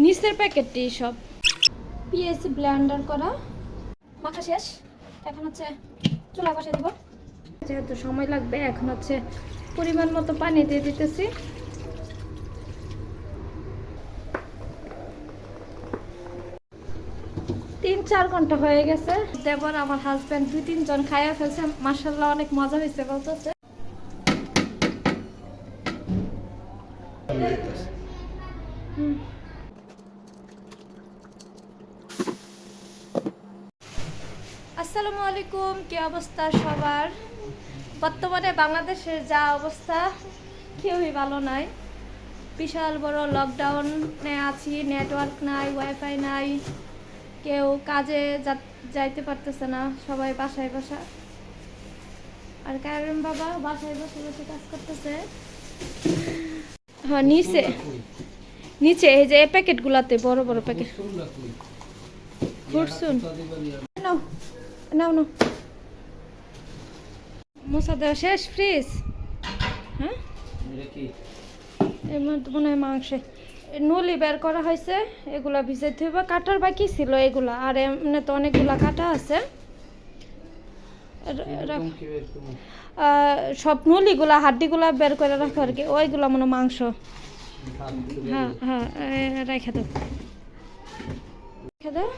নিচের প্যাকেটটি সব। PSC Blender করা। মাখা শেষ। এখন হচ্ছে চুলা বসে দিব। যেহেতু সময় লাগবে, এখন হচ্ছে পরিমাণ মতো পানি দিয়ে দিতেছি। তিন, চার ঘণ্টা হয়ে গেছে। দেবর, আমার হাজব্যান্ড দুই, তিনজন খাইয়া ফেলছে। মার্শাল্লাহ অনেক মজা হয়েছে, বলতেছে হুম। আসসালামু আলাইকুম, কি অবস্থা সবার? বর্তমানে বাংলাদেশের যা অবস্থা, কেউই ভালো নাই। বিশাল বড় লকডাউনে আছি নেটওয়ার্ক নাই ওয়াইফাই নাই, কেউ কাজে যাইতে পারতেছে না, সবাই বাসায় বসা। আর কারিম বাবা বাসায় বসে বসে কাজ করতেছে। হ্যাঁ নিচে। নিচে, এই যে প্যাকেটগুলাতে বড় বড় প্যাকেট ফুটসুন নাও নাও। মশা দেওয়া শেষ ফ্রিজ? হ্যাঁ? এর মধ্যে মনে হয় মাংস। নলি বের করা হয়েছে এগুলা ভিজাইতে হইব। কাটার বাকি ছিল এগুলা আর এমনি তো অনেকগুলা কাটা আছে। সব নলিগুলা হাড্ডিগুলা বের করে রাখো আর কি। ওইগুলা মনে মাংস। হ্যাঁ হ্যাঁ রেখে দাও। রেখে দাও।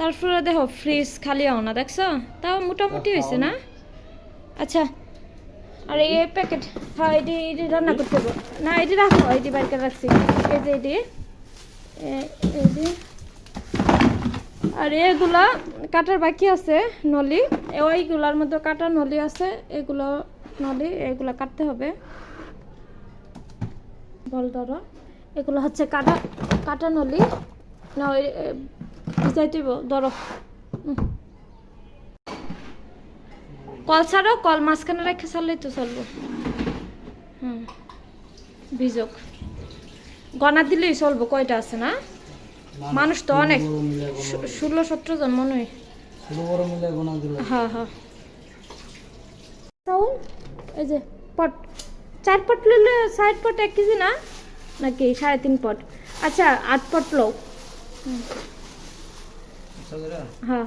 তারপরে দেখো ফ্রিজ খালি হও না দেখছ? তাও মোটামুটি হয়েছে না? আচ্ছা আর এই প্যাকেট হ্যাঁ এটি এটি রান্না করতে হবে। না এটি রাখো এটি বাইর রাখছি। এই যে এটি আর এগুলা কাটার বাকি আছে নলি। ওইগুলার মধ্যে কাটা নলি আছে এগুলো নলি এগুলা কাটতে হবে। বল ধরো। এগুলো হচ্ছে কাটা কাটা নলি। না দিব ধরো। কল ছাড়ো কল মাঝখানে রেখে ছাড়লেই তো চলবো। হুম ভিজক। গনা দিলেই চলবো কয়টা আছে না? মানুষ তো অনেক। ষোলো সতেরো জন মনে হয়। হ্যাঁ হ্যাঁ। চাউল? এই যে পট চার পট নিলে ষাট পট এক কেজি না? নাকি সাড়ে তিন পট? আচ্ছা আট পট লো হ্যাঁ হ্যাঁ।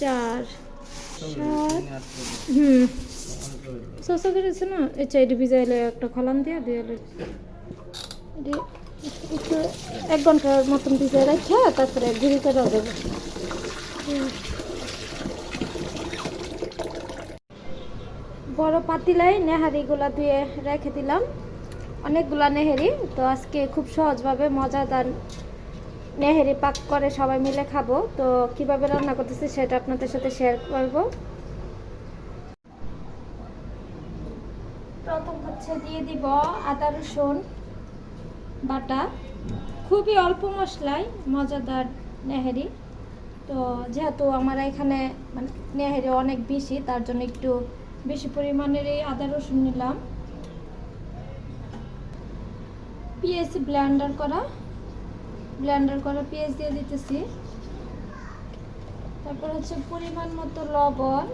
চার হুম। করেছে না? একটা খলান দিয়ে দিয়ে একটু এক ঘণ্টার মতন ভিজাই রাখা তারপরে করে দেবো। বড় পাতিলাই নেহারিগুলা ধুয়ে রেখে দিলাম। অনেকগুলা নেহেরি, তো আজকে খুব সহজভাবে মজাদার নেহেরি পাক করে সবাই মিলে খাব। তো কীভাবে রান্না করতেছি সেটা আপনাদের সাথে শেয়ার করব। প্রথম হচ্ছে দিয়ে দিব আদা, রসুন, বাটা। খুবই অল্প মশলায় মজাদার নেহেরি। তো যেহেতু আমার এখানে মানে নেহেরি অনেক বেশি, তার জন্য একটু বেশি পরিমাণেরই আদা, রসুন নিলাম। পিএসি ব্লেন্ডার করা ব্লেন্ডার করা পেঁয়াজ দিয়ে দিতেছি। তারপর হচ্ছে পরিমাণ মতো লবণ,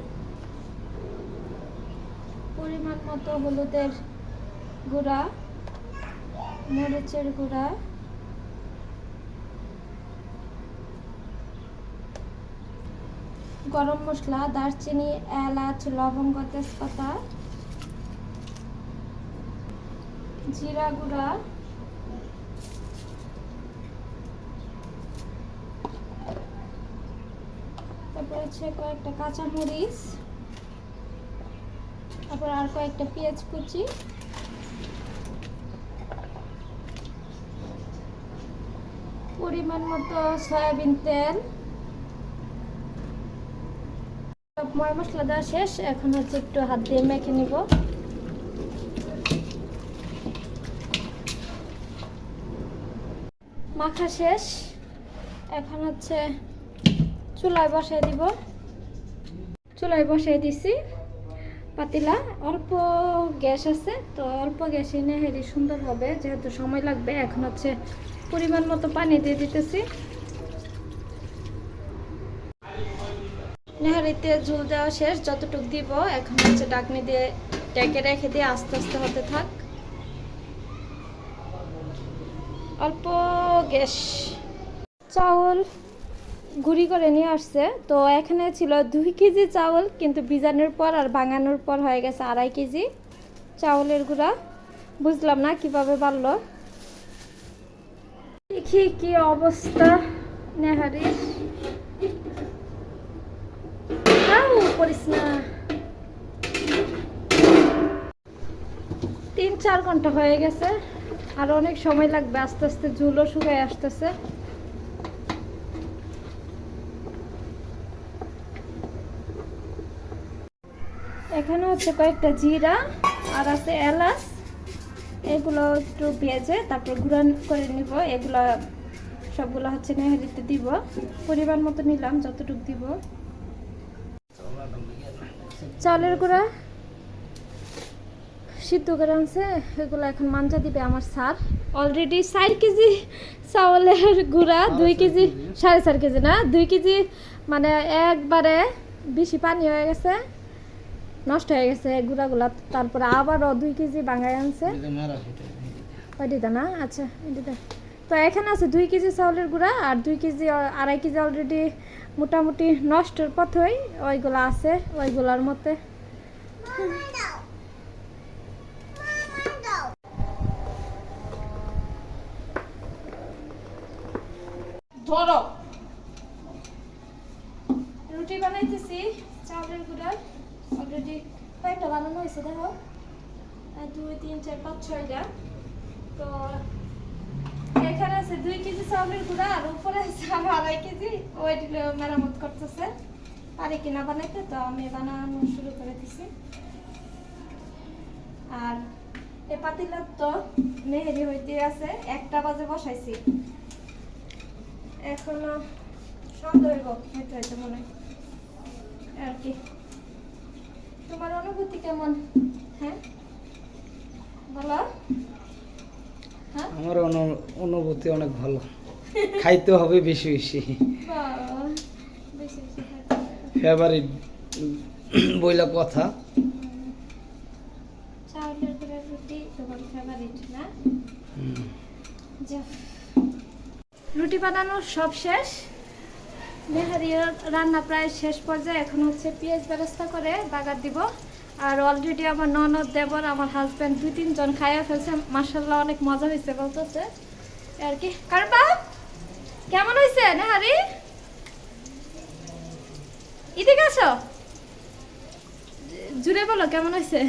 পরিমাণ মতো হলুদের গুঁড়া, মরিচের গুঁড়া, গরম মশলা, দারচিনি, এলাচ, লবঙ্গ, তেজপাতা, জিরা গুঁড়া তারপর হচ্ছে কয়েকটা কাঁচা মরিচ তারপর আর কয়েকটা পেঁয়াজ কুচি। পরিমাণ মতো সয়াবিন তেল। ময় মশলা দেওয়া শেষ, এখন হচ্ছে একটু হাত দিয়ে মেখে নিব। মাখা শেষ, এখন হচ্ছে চুলায় বসাই দিব। চুলায় বসাই দিছি। পাতিলা, অল্প গ্যাস আছে, তো অল্প গ্যাসে নেহেরি সুন্দর হবে। যেহেতু সময় লাগবে, এখন হচ্ছে পরিমাণ মতো পানি দিয়ে দিতেছি। নেহারিতে ঝুল দেওয়া শেষ, যতটুক দিব, এখন হচ্ছে ডাকনি দিয়ে এটাকে রেখে দিয়ে আস্তে আস্তে হতে থাক। অল্প গ্যাস। চাউল গুঁড়ি করে নিয়ে আসছে। তো এখানে ছিল দুই কেজি চাউল কিন্তু ভিজানোর পর আর ভাঙানোর পর হয়ে গেছে আড়াই কেজি চাউলের গুঁড়া। বুঝলাম না কীভাবে বাড়লো। দেখি কি অবস্থা নেহারির আউ, করিস না। তিন চার ঘণ্টা হয়ে গেছে আর অনেক সময় লাগবে আস্তে আস্তে ঝুলও শুকায় আসতেছে। এখানে হচ্ছে কয়েকটা জিরা আর আছে এলাচ। এগুলো একটু ভেজে তারপর গুঁড়ান করে নিব। এগুলো সবগুলো হচ্ছে নেহারিতে দিব। পরিমাণ মতো নিলাম যতটুকু দিব। চালের গুঁড়া সিদ্ধ করে আনছে। এগুলো এখন মাঞ্জা দিবে আমার স্যার। অলরেডি চার কেজি চাউলের গুঁড়া দুই কেজি। সাড়ে চার কেজি না দুই কেজি মানে একবারে বেশি পানি হয়ে গেছে। নষ্ট হয়ে গেছে গুঁড়াগুলা। তারপরে আবারও দুই কেজি বাঙাই আনছে। এটা মারা সেটা ওই দিদা না? আচ্ছা তো এখানে আছে দুই কেজি চাউলের গুঁড়া আর দুই কেজি আড়াই কেজি অলরেডি মোটামুটি নষ্টের পথই ওইগুলো আছে ওইগুলোর মতে ধরো। রুটি বানাইতেছি চাউলের গুঁড়ার অলরেডি কয়েকটা বানানো হয়েছে, দেখো। দুই, তিন, চার, পাঁচ, ছয়টা। তো এখানে আছে দুই কেজি চাউলের গুঁড়া আর উপরে আছে আরও আড়াই কেজি। ওই মেরামত করতেছে। পারি কিনা বানাইতে? তো আমি বানানো শুরু করে দিছি। আর এ পাতিলার তো মেহেরি হইতে আছে। একটা বাজে বসাইছি। এখনও সন্দেহ হইব হইতে হইতে মনে আর কি। তোমার অনুভূতি কেমন? হ্যাঁ? বলো। হ্যাঁ? আমার অনুভূতি অনেক ভালো। খাইতে হবে বেশি বেশি। ফেভারিট বইলা কথা। চাউলের গুঁড়ার রুটি তোমার ফেভারিট না? রুটি বানানো সব শেষ? নেহারিয়ার রান্না প্রায় শেষ পর্যায়ে এখন হচ্ছে পেঁয়াজ ব্যবস্থা করে বাগার দিব। আর অলরেডি আমার ননদ দেবর আমার হাজব্যান্ড দুই তিনজন খাইয়া ফেলছে। মার্শাল্লাহ অনেক মজা হয়েছে বলতেছে। আর কি? কারণ বাপ কেমন হয়েছে নেহারি এদিকে আসো। জুড়ে বলো কেমন হয়েছে?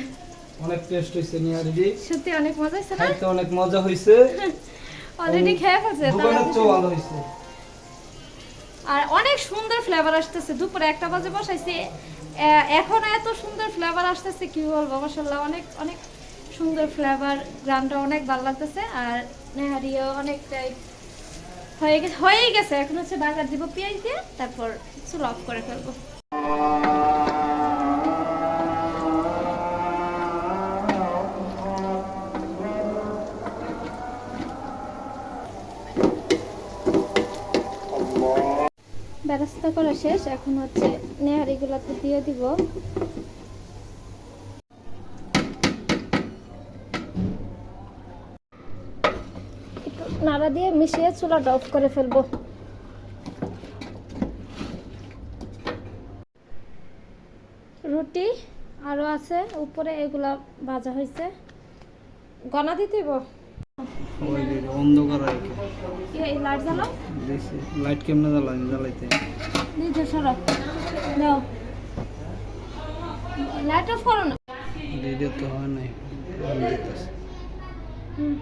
অনেক টেস্ট হয়েছে নিয়ারিদি সত্যি অনেক মজা হয়েছে না? অনেক মজা হয়েছে। অলরেডি খেয়ে ফেলছে দোকানের তারা- ভালো হয়েছে। আর অনেক সুন্দর ফ্লেভার আসতেছে। দুপুরে একটা বাজে বসাইছি। এখন এত সুন্দর ফ্লেভার আসতেছে, কি বলব? মশাল্লাহ অনেক অনেক সুন্দর ফ্লেভার গ্রামটা অনেক ভালো লাগতেছে। আর নেহারিও অনেকটাই হয়ে গেছে হয়েই গেছে। এখন হচ্ছে বাগার দিব পেঁয়াজ দিয়ে, তারপর চুল অফ করে ফেলব। ব্যবস্থা করা শেষ, এখন হচ্ছে নেহারিগুলোতে দিয়ে দিব। নাড়া দিয়ে মিশিয়ে চুলাটা অফ করে ফেলব। রুটি আরও আছে, উপরে এগুলা ভাজা হয়েছে। গনা দিতে হইব? ওই যে অন্ধকার এই লাইট জ্বালাও। দেখছি লাইট কেমনে জ্বালাই জ্বালাইতে। নিজে সরো। নাও লাইট অফ করো না। দিতে তো হয় নাই হুম।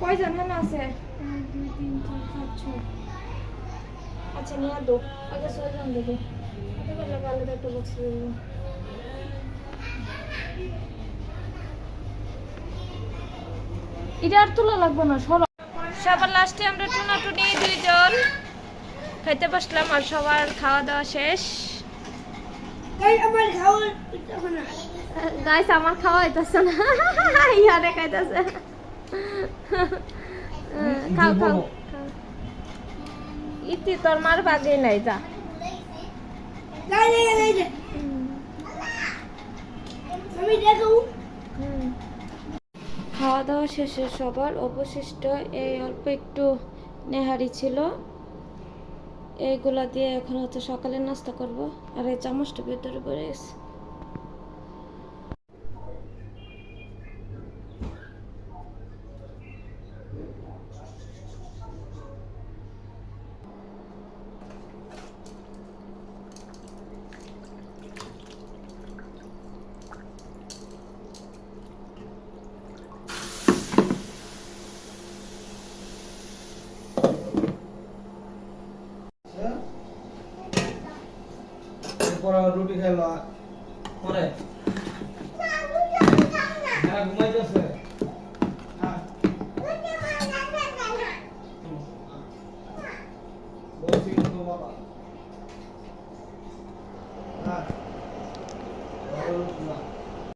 কয়জন? হেন আছে? এক দুই তিন চার পাঁচ ছয়। আচ্ছা নিয়ে দো। আগে ছয়জন দেবো হাতে করলে আলাদা একটা বক্স দেবো এটা আর তোলা লাগবে না সর। সবার লাস্টে আমরা টুনা টুনি দুইজন খাইতে বসলাম আর সবার খাওয়া দাওয়া শেষ। গাইস আমার খাওয়া হইতাছে না। ইয়ারে খাইতাছে। খাও খাও। ইতি তোর মার বাগে নাই যা হুম। খাওয়া দাওয়া শেষে সবার অবশিষ্ট এই অল্প একটু নেহারি ছিল। এইগুলা দিয়ে এখন হচ্ছে সকালের নাস্তা করব। আর এই চামচটা ভিতরে পড়ে গেছে। এরপর আবার রুটি খাইলো পরে। হ্যাঁ ঘুমাইতেছে।